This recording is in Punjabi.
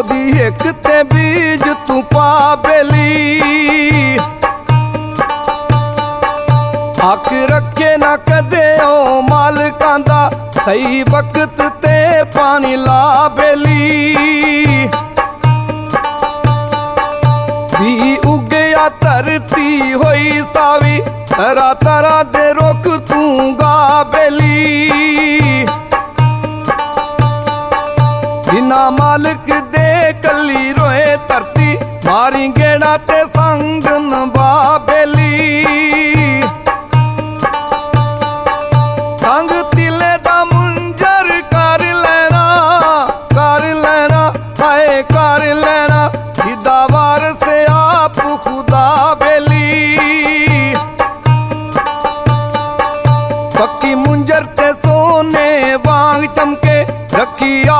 ਉਹਦੀ ਹਿੱਕ ਤੇ ਬੀਜ ਤੂੰ ਪਾ ਬੇਲੀ। ਹੱਕ ਰੱਖੇ ਨਾ ਕਦੇ ਉਹ ਮਾਲਕਾਂ ਦਾ, ਸਹੀ ਵਕਤ ਤੇ ਪਾਣੀ ਲਾ ਬੇਲੀ। ਵੀ ਉਗਿਆ ਧਰਤੀ ਹੋਈ ਸਾਵੀ ਤਰਾ ਤਰਾ ਦੇ ਰੁੱਖ ਤੂੰ ਗਾ ਬੇਲੀ। ਬਿਨਾ ਮਾਲਕ ਦੇ ਕੱਲੀ ਰੋਏ ਧਰਤੀ, ਮਾਰੀ ਗੇੜਾ ਤੇ ਸੰਗ ਨਵਾ ਬੇਲੀ। ਸੰਗ ਤਿਲੇ ਦਾ ਮੁੰਜਰ ਕਰ ਲੈਣਾ ਕਰ ਲੈਣਾ, ਹਾਏ ਕਰ ਲੈਣਾ, ਜਿਦਾ ਵਾਰਸ ਆਪ ਖੁਦਾ ਬੇਲੀ। ਪੱਕੀ ਮੁੰਜਰ ਤੇ ਸੋਨੇ ਵਾਂਗ ਚਮਕੇ, ਰੱਖੀ ਆ